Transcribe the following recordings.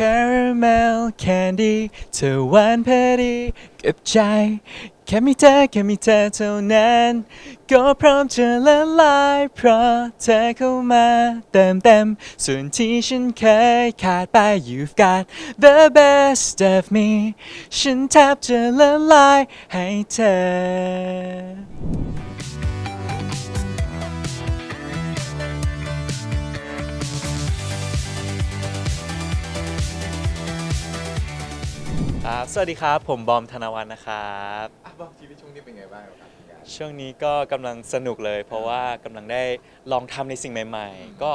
caramel candy เธอหวานพอดีกับใจ แค่มีเธอแค่มีเธอเท่านั้น ก็พร้อมจะละลาย เพราะเธอเข้ามาเติมเต็ม ส่วนที่ฉันเคยขาดไป You've got the best of me ฉันแทบจะละลายให้เธอ ครับ สวัสดีครับ ผมบอมธนวัฒน์นะครับ อะบอกชีวิตช่วงนี้เป็นไงบ้างครับงานช่วงนี้ก็กำลังสนุกเลย เพราะว่ากำลังได้ลองทำในสิ่งใหม่ๆก็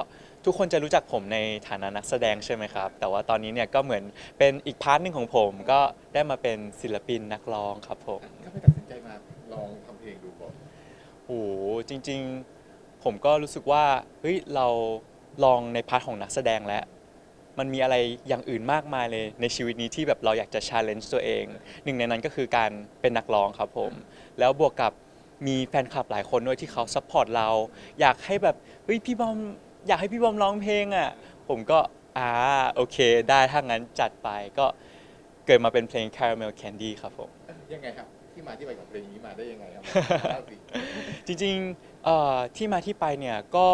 ทุกคนจะรู้จักผมในฐานะนักแสดงใช่ไหมครับ แต่ว่าตอนนี้เนี่ยก็เหมือนเป็นอีกพาร์ทหนึ่งของผม ก็ได้มาเป็นศิลปินนักร้องครับผม ก็ไม่ตัดสินใจมาลองทำเพลงดูก่อนโอ้โหจริงๆ ผมก็รู้สึกว่าเฮ้ยเราลองในพาร์ทของนักแสดงแล้ว มันมีอะไรอย่างอื่นมากมายเลยในชีวิตนี้ที่แบบเราอยากจะ challenge ตัวเอง หนึ่งในนั้นก็คือการเป็นนักร้องครับผม แล้วบวกกับมีแฟนคลับหลายคนด้วยที่เขาซัพพอร์ตเรา อยากให้แบบเฮ้ยพี่บอมอยากให้พี่บอมร้องเพลงอะผมก็อ่าโอเค ได้ถ้างั้นจัดไปก็เกิดมาเป็นเพลง Caramel Candy ครับผมเอ้ยยังไงครับ ที่มาที่ไปของเพลงนี้มาได้ยังไงครับเล่าสิจริงๆเอ่อที่มาที่ไปเนี่ยก็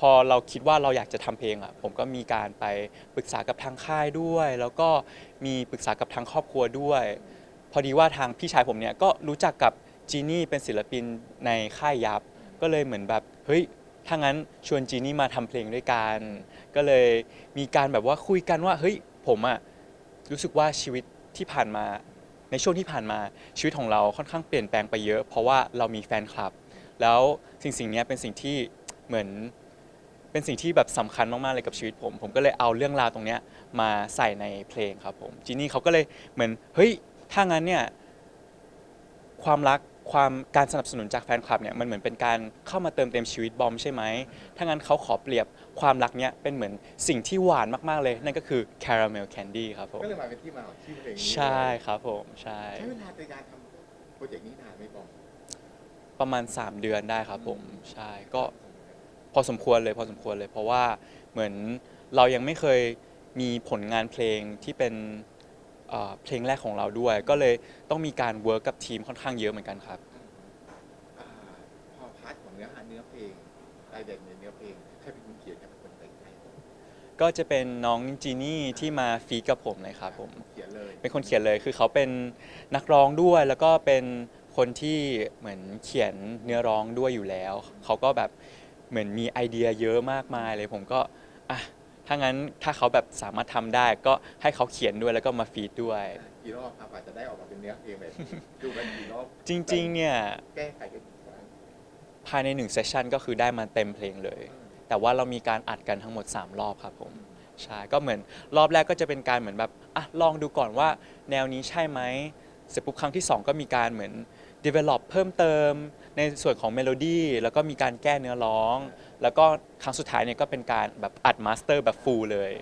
พอเราคิดว่าเราอยากจะทำเพลงอะผมก็มีการไปปรึกษากับทางค่ายด้วย แล้วก็มีปรึกษากับทางครอบครัวด้วย พอดีว่าทางพี่ชายผมเนี่ยก็รู้จักกับจีนี่เป็นศิลปินในค่ายยับ ก็เลยเหมือนแบบเฮ้ยถ้างั้นชวนจีนี่มาทำเพลงด้วยกัน ก็เลยมีการแบบว่าคุยกันว่าเฮ้ยผมอะรู้สึกว่าชีวิตที่ผ่านมาในช่วงที่ผ่านมาชีวิตของเราค่อนข้างเปลี่ยนแปลงไปเยอะ เพราะว่าเรามีแฟนคลับ แล้วสิ่งสิ่งเนี้ยเป็นสิ่งที่เหมือน เป็นสิ่งที่แบบสำคัญมากๆเลยกับชีวิตผม ผมก็เลยเอาเรื่องราวตรงเนี้ยมาใส่ในเพลงครับผมจีนี่เขาก็เลยเหมือนเฮ้ยถ้างั้นเนี่ยความรักความการสนับสนุนจากแฟนคลับเนี่ยมันเหมือนเป็นการเข้ามาเติมเต็มชีวิตบอมใช่ไหมถ้างั้นเขาขอเปรียบความรักเนี้ยเป็นเหมือนสิ่งที่หวานมากๆเลย นั่นก็คือ caramel candy ครับผมก็เลยมาเป็นที่มาของชื่อเพลงนี้ใช่ครับผมใช่ ใช้เวลาในการทำโปรเจกต์นี้นานไหมบอมประมาณ 3 เดือนได้ครับผม ใช่ก็พ อสมควรเลยพอสมควรเลย เพราะว่าเหมือนเรายังไม่เคยมีผลงานเพลงที่เป็นเอ่อเพลงแรกของเราด้วย ก็เลยต้องมีการเวิร์กกับทีมค่อนข้างเยอะเหมือนกันครับ อ่าพอพาร์ทของเนื้อหาเนื้อเพลงรายละเอียดในเนื้อเพลงใครเป็นคนเขียนครับเป็นคนแต่งให้ก็จะเป็นน้องจีนี่ที่มาฟีดกับผมเลยครับผม เขียนเลยเป็นคนเขียนเลย คือเขาเป็นนักร้องด้วย แล้วก็เป็นคนที่เหมือนเขียนเนื้อร้องด้วยอยู่แล้ว เขาก็แบบ เหมือนมีไอเดียเยอะมากมายเลยผมก็อะถ้างั้นถ้าเขาแบบสามารถทำได้ก็ให้เขาเขียนด้วยแล้วก็มาฟีดด้วย กี่รอบครับอาจจะได้ออกมาเป็นเนื้อเพลงแบบนี้ดูกันกี่รอบจริงๆเนี่ยแก้ไขกันกี่ครั้งภายในหนึ่งเซสชันก็คือได้มาเต็มเพลงเลย แต่ว่าเรามีการอัดกันทั้งหมด 3 รอบครับผมใช่ก็เหมือนรอบแรกก็จะเป็นการเหมือนแบบอะลองดูก่อนว่า แนวนี้ใช่ไหมเสร็จปุ๊บครั้งที่ 2 ก็มีการเหมือน develop เพิ่มเติมในส่วนของเมโลดี้แล้วก็มีการแก้เนื้อร้อง แล้วก็ครั้งสุดท้ายเนี่ยก็เป็นการแบบอัดมาสเตอร์แบบฟูลเลย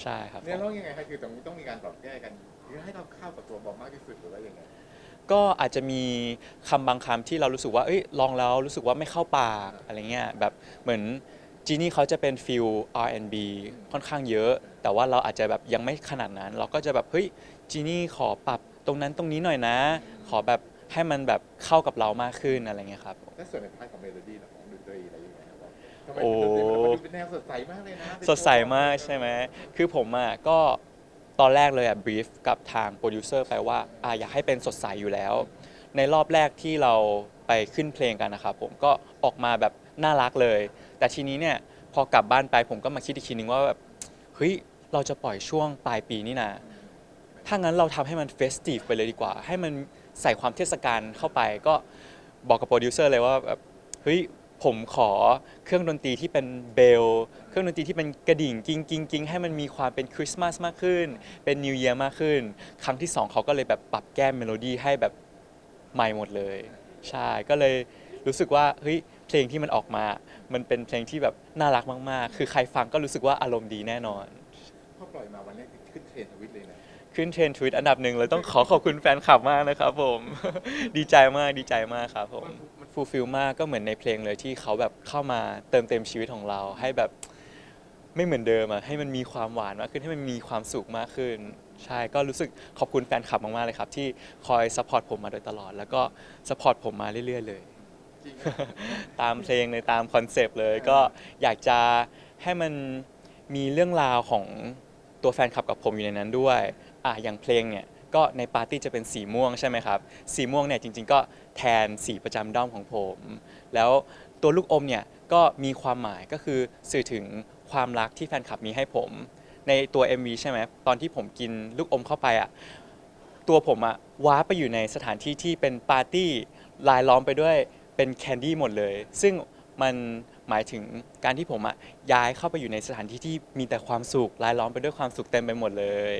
ใช่ครับผมเนื้อร้องยังไงครับคือตรงนี้ต้องมีการปรับแก้กันหรือให้เราเข้ากับตัวบอมมากที่สุดหรือว่ายังไงก็อาจจะมีคำบางคำที่เรารู้สึกว่าเอ้ยลองแล้วรู้สึกว่าไม่เข้าปากอะไรเงี้ยแบบเหมือนจีนี่เขาจะเป็นฟิล R&B ค่อนข้างเยอะ แต่ว่าเราอาจจะแบบยังไม่ขนาดนั้น เราก็จะแบบเฮ้ยจีนี่ขอปรับตรงนั้นตรงนี้หน่อยนะ ขอแบบ ให้มันแบบเข้ากับเรามากขึ้นอะไรเงี้ยครับ และส่วนในพาร์ทของเมโลดี้ล่ะของดนตรีอะไรยังไงครับบอมทำไมโอ้ดนตรีมันดูเป็นแนวสดใสมากเลยนะสดใสมากใช่ไหมคือผมอะก็ตอนแรกเลยอะบรีฟกับทางโปรดิวเซอร์ไปว่าอะอยากให้เป็นสดใสอยู่แล้ว ในรอบแรกที่เราไปขึ้นเพลงกันนะครับผมก็ออกมาแบบน่ารักเลย แต่ทีนี้เนี่ยพอกลับบ้านไปผมก็มาคิดอีกทีนึงว่าแบบเฮ้ยเราจะปล่อยช่วงปลายปีนี่นะถ้างั้นเราทำให้มันเฟสติฟไปเลยดีกว่า ให้มัน ใส่ความเทศกาลเข้าไป ก็บอกกับโปรดิวเซอร์เลยว่าแบบเฮ้ยผมขอเครื่องดนตรีที่เป็นเบล เครื่องดนตรีที่เป็นกระดิ่งกิ้งกิ้งกิ้งให้มันมีความเป็นคริสต์มาสมากขึ้น เป็นนิวเยียร์มากขึ้น ครั้งที่2เขาก็เลยแบบปรับแก้เมโลดี้ให้แบบใหม่หมดเลย ใช่ก็เลยรู้สึกว่าเฮ้ยเพลงที่มันออกมา มันเป็นเพลงที่แบบน่ารักมาก ๆ คือใครฟังก็รู้สึกว่าอารมณ์ดีแน่นอน พอปล่อยมาวันแรกขึ้นเทรนด์ทวิตเลยนะ ขึ้นเทรนด์ทวิตอันดับหนึ่งเลยต้องขอขอบคุณแฟนคลับมากนะครับผม ดีใจมากดีใจมากครับผมมันฟูลฟิลมากก็เหมือนในเพลงเลยที่เขาแบบเข้ามาเติมเต็มชีวิตของเราให้แบบไม่เหมือนเดิมอะให้มันมีความหวานมากขึ้นให้มันมีความสุขมากขึ้น ใช่ก็รู้สึกขอบคุณแฟนคลับมากๆเลยครับ ที่คอยซัพพอร์ตผมมาโดยตลอด แล้วก็ซัพพอร์ตผมมาเรื่อยๆเลย จริงตามเพลงเลยตามคอนเซปต์เลยก็อยากจะให้มันมีเรื่องราวของตัวแฟนคลับกับผมอยู่ในนั้นด้วย อะอย่างเพลงเนี่ยก็ในปาร์ตี้จะเป็นสีม่วงใช่ไหมครับ สีม่วงเนี่ยจริงๆ ก็แทนสีประจำด้อมของผม แล้วตัวลูกอมเนี่ยก็มีความหมายก็คือสื่อถึงความรักที่แฟนคลับมีให้ผม ในตัว MV ใช่ไหมตอนที่ผมกินลูกอมเข้าไปอะตัวผมอะว้าไปอยู่ในสถานที่ที่เป็นปาร์ตี้ลายล้อมไปด้วยเป็นแคนดี้หมดเลย ซึ่งมัน หมายถึงการที่ผมอะย้ายเข้าไปอยู่ในสถานที่ที่มีแต่ความสุขลายล้อมไปด้วยความสุขเต็มไปหมดเลย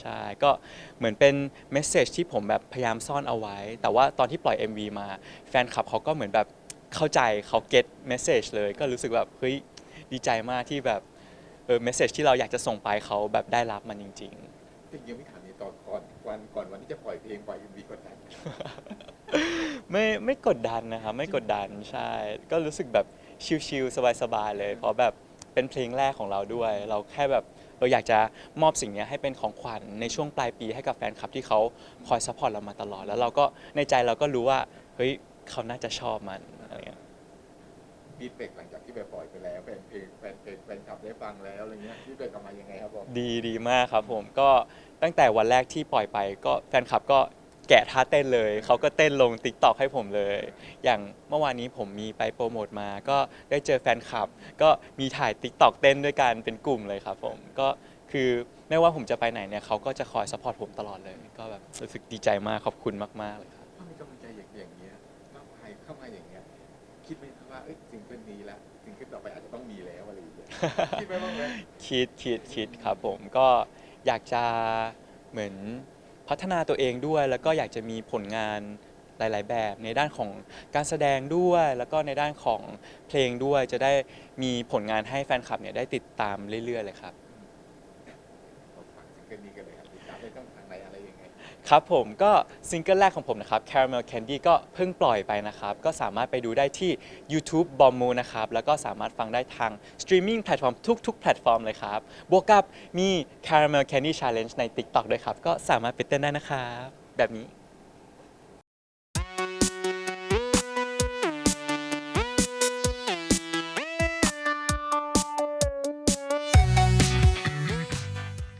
ใช่ก็เหมือนเป็นเมสเซจที่ผมแบบพยายามซ่อนเอาไว้ แต่ว่าตอนที่ปล่อย MV มา แฟนคลับเขาก็เหมือนแบบเข้าใจเขาเก็ตเมสเซจเลย ก็รู้สึกแบบเฮ้ยดีใจมากที่แบบเออเมสเซจที่เราอยากจะส่งไปเขาแบบได้รับมันจริง ๆ จริงยังไม่ถามในตอนก่อนวันก่อนวันที่จะปล่อยเพลงปล่อยอ็มวีกดดันไม่ไม่กดดันนะครับไม่กดดันใช่ ก็รู้สึกแบบ ชิลๆสบายๆเลย เพราะแบบเป็นเพลงแรกของเราด้วย เราแค่แบบเราอยากจะมอบสิ่งเนี้ยให้เป็นของขวัญในช่วงปลายปีให้กับแฟนคลับที่เขาคอยซัพพอร์ตเรามาตลอด แล้วเราก็ในใจเราก็รู้ว่าเฮ้ยเขาน่าจะชอบมันอะไรเงี้ยฟีดแบ็กหลังจากที่ไปปล่อยไปแล้วแฟนเพลงแฟนเพลงแฟนคลับได้ฟังแล้วอะไรเงี้ยฟีดแบ็กกลับมายังไงครับผมดีดีมากครับผมก็ตั้งแต่วันแรกที่ปล่อยไปก็แฟนคลับก็ แกะท่าเต้นเลย เขาก็เต้นลง t ิ k t o k ให้ผมเลย อย่างเมื่อวานนี้ผมมีไปโปรโมทมา ก็ได้เจอแฟนคลับ ก็มีถ่าย t ิ k t o k เต้นด้วยกันเป็นกลุ่มเลยครับผมก็คือไม่ว่าผมจะไปไหนเนี่ยเขาก็จะคอยซัพพอร์ตผมตลอดเลย ก็แบบรู้สึกดีใจมากขอบคุณมากๆเลยครับ ถ้ามีกำลังใจอย่างอย่างเงี้ยมากมายเข้ามาอย่างเงี้ย คิดไหมครับว่าเอ้ยซิงเกิลนี้ละซิงเกิลต่อไปอาจจะต้องมีแล้วอะไรอย่างเงี้ย คิดไหมบ้างไหมคิดคิดคิดครับผมก็อยากจะเหมือน พัฒนาตัวเองด้วย แล้วก็อยากจะมีผลงานหลาย ๆ แบบในด้านของการแสดงด้วย แล้วก็ในด้านของเพลงด้วยจะได้มีผลงานให้แฟนคลับเนี่ยได้ติดตามเรื่อย ๆ เลยครับ ฝากซิงเกิลนี้กันเลยครับติดตามได้ต้องทางไหนอะไรยังไง ครับผมก็ซิงเกิลแรกของผมนะครับ Caramel Candy ก็เพิ่งปล่อยไปนะครับ ก็สามารถไปดูได้ที่ YouTube b o m b o นะครับ แล้วก็สามารถฟังได้ทางสตรีมมิ่งแพลตฟอร์มทุก ๆ แพลตฟอร์มเลยครับ บวกกับมี Caramel Candy Challenge ใน TikTok ด้วยครับ ก็สามารถไปเต้นได้นะครับ แบบนี้